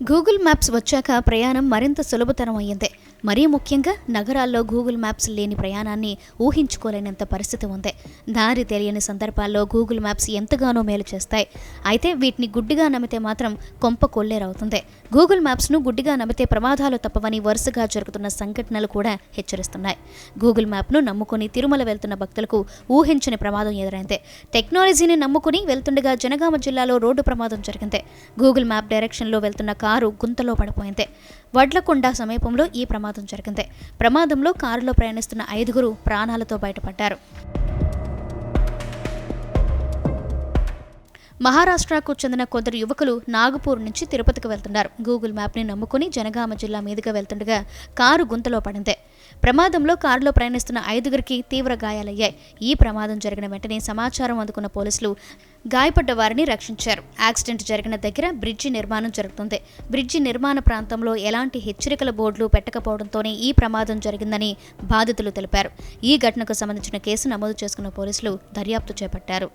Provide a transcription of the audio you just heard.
Google maps వచ్చాక ప్రయాణం మరింత సులభతరం అయ్యింది మరీ ముఖ్యంగా నగరాల్లో గూగుల్ మ్యాప్స్ లేని ప్రయాణాన్ని ఊహించుకోలేనంత పరిస్థితి ఉంది. దారి తెలియని సందర్భాల్లో గూగుల్ మ్యాప్స్ ఎంతగానో మేలు చేస్తాయి. అయితే వీటిని గుడ్డిగా నమ్మితే మాత్రం కొంప కొల్లేరవుతుంది. గూగుల్ మ్యాప్స్ను గుడ్డిగా నమ్మితే ప్రమాదాలు తప్పవని వరుసగా జరుగుతున్న సంఘటనలు కూడా హెచ్చరిస్తున్నాయి. గూగుల్ మ్యాప్ను నమ్ముకుని తిరుమల వెళ్తున్న భక్తులకు ఊహించని ప్రమాదం ఎదురైంది. టెక్నాలజీని నమ్ముకుని వెళ్తుండగా జనగామ జిల్లాలో రోడ్డు ప్రమాదం జరిగింది. గూగుల్ మ్యాప్ డైరెక్షన్లో వెళ్తున్న కారు గుంతలో పడిపోయింది. వడ్లకొండ సమీపంలో ఈ ప్రమాదం జరిగింది. ప్రమాదంలో కారులో ప్రయాణిస్తున్న ఐదుగురు ప్రాణాలతో బయటపడ్డారు. మహారాష్ట్రకు చెందిన కొందరు యువకులు నాగపూర్ నుంచి తిరుపతికి వెళ్తున్నారు. గూగుల్ మ్యాప్ని నమ్ముకుని జనగామ జిల్లా మీదుగా వెళ్తుండగా కారు గుంతలో పడింది. ప్రమాదంలో కారులో ప్రయాణిస్తున్న ఐదుగురికి తీవ్ర గాయాలయ్యాయి. ఈ ప్రమాదం జరిగిన వెంటనే సమాచారం అందుకున్న పోలీసులు గాయపడ్డ వారిని రక్షించారు. యాక్సిడెంట్ జరిగిన దగ్గర బ్రిడ్జి నిర్మాణం జరుగుతుంది. బ్రిడ్జి నిర్మాణ ప్రాంతంలో ఎలాంటి హెచ్చరికల బోర్డులు పెట్టకపోవడంతోనే ఈ ప్రమాదం జరిగిందని బాధితులు తెలిపారు. ఈ ఘటనకు సంబంధించిన కేసు నమోదు చేసుకున్న పోలీసులు దర్యాప్తు చేపట్టారు.